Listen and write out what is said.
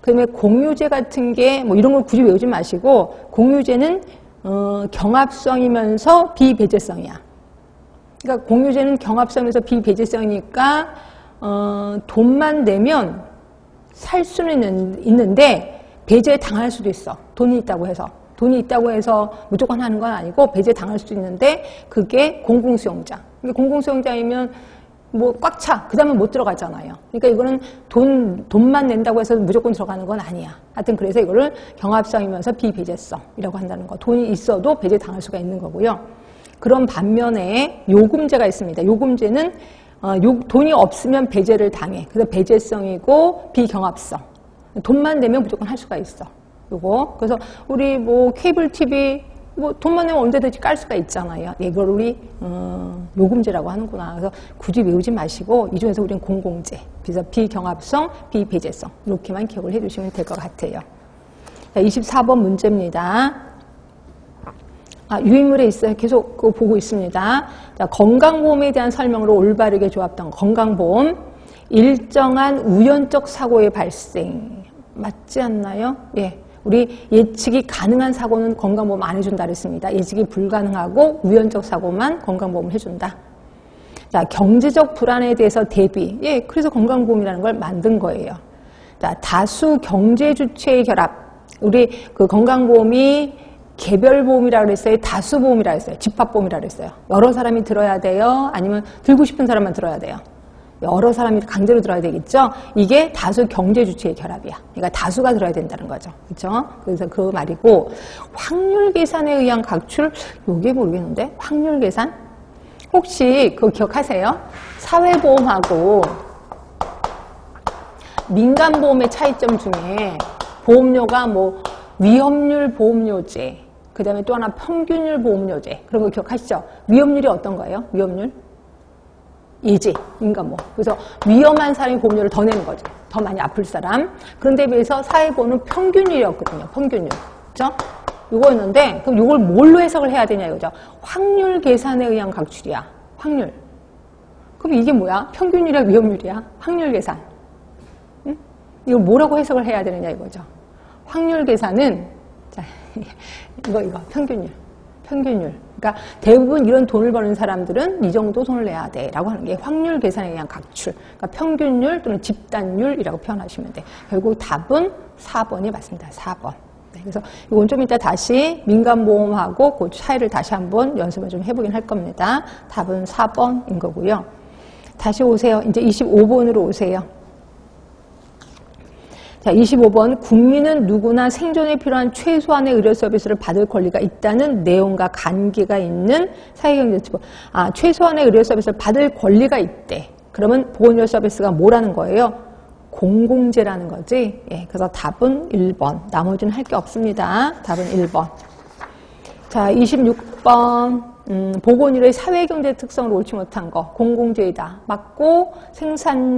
그다음에 공유제 같은 게 뭐 이런 걸 굳이 외우지 마시고 공유제는 어, 경합성이면서 비배제성이야. 그러니까 공유제는 경합성에서 비배제성이니까 어, 돈만 내면 살 수는 있는, 있는데 배제 당할 수도 있어. 돈이 있다고 해서. 돈이 있다고 해서 무조건 하는 건 아니고 배제 당할 수도 있는데 그게 공공수용자. 공공수용자이면 뭐 꽉 차. 그 다음에 못 들어가잖아요. 그러니까 이거는 돈, 돈만 낸다고 해서 무조건 들어가는 건 아니야. 하여튼 그래서 이거를 경합성이면서 비배제성이라고 한다는 거. 돈이 있어도 배제 당할 수가 있는 거고요. 그런 반면에 요금제가 있습니다. 요금제는 어, 요, 돈이 없으면 배제를 당해. 그래서 배제성이고 비경합성. 돈만 내면 무조건 할 수가 있어. 요거. 그래서 우리 뭐 케이블 TV 뭐 돈만 내면 언제든지 깔 수가 있잖아요. 이걸 우리 어, 요금제라고 하는구나. 그래서 굳이 외우지 마시고 이 중에서 우리는 공공제. 그래서 비경합성, 비배제성 이렇게만 기억을 해주시면 될 것 같아요. 자, 24번 문제입니다. 아, 유인물에 있어요. 계속 그거 보고 있습니다. 자, 건강보험에 대한 설명으로 올바르게 조합된 건강보험. 일정한 우연적 사고의 발생. 맞지 않나요? 예. 우리 예측이 가능한 사고는 건강보험 안 해준다 그랬습니다. 예측이 불가능하고 우연적 사고만 건강보험을 해준다. 자, 경제적 불안에 대해서 대비. 예, 그래서 건강보험이라는 걸 만든 거예요. 자, 다수 경제 주체의 결합. 우리 그 건강보험이 개별보험이라 그랬어요? 다수보험이라 그랬어요? 집합보험이라 그랬어요? 여러 사람이 들어야 돼요? 아니면 들고 싶은 사람만 들어야 돼요? 여러 사람이 강제로 들어야 되겠죠? 이게 다수 경제 주체의 결합이야. 그러니까 다수가 들어야 된다는 거죠. 그렇죠? 그래서 그 말이고 확률 계산에 의한 각출 요게 모르겠는데 확률 계산 혹시 그거 기억하세요? 사회보험하고 민간보험의 차이점 중에 보험료가 뭐 위험률 보험료제 그 다음에 또 하나 평균율 보험료제 그런 거 기억하시죠? 위험률이 어떤 거예요? 위험률? 예지, 인간보. 그래서 위험한 사람이 보험료를 더 내는 거죠. 더 많이 아플 사람. 그런데 비해서 사회보험은 평균율이었거든요. 평균율. 그죠? 요거였는데, 그럼 요걸 뭘로 해석을 해야 되냐 이거죠. 확률 계산에 의한 각출이야. 확률. 그럼 이게 뭐야? 평균율이야, 위험률이야? 확률 계산. 응? 이걸 뭐라고 해석을 해야 되느냐 이거죠. 확률 계산은, 자, 이거, 이거, 평균율. 평균율. 그러니까 대부분 이런 돈을 버는 사람들은 이 정도 돈을 내야 돼 라고 하는 게 확률 계산에 의한 각출. 그러니까 평균율 또는 집단율이라고 표현하시면 돼. 결국 답은 4번이 맞습니다. 4번. 네, 그래서 이건 좀 이따 다시 민간보험하고 그 차이를 다시 한번 연습을 좀 해보긴 할 겁니다. 답은 4번인 거고요. 다시 오세요. 이제 25번으로 오세요. 자, 25번 국민은 누구나 생존에 필요한 최소한의 의료 서비스를 받을 권리가 있다는 내용과 관계가 있는 사회경제법. 아, 최소한의 의료 서비스를 받을 권리가 있대. 그러면 보건의료 서비스가 뭐라는 거예요? 공공재라는 거지. 예, 그래서 답은 1번. 나머지는 할 게 없습니다. 답은 1번. 자, 26번. 음, 보건의료의 사회경제 특성을 옳지 못한 거. 공공재이다. 맞고 생산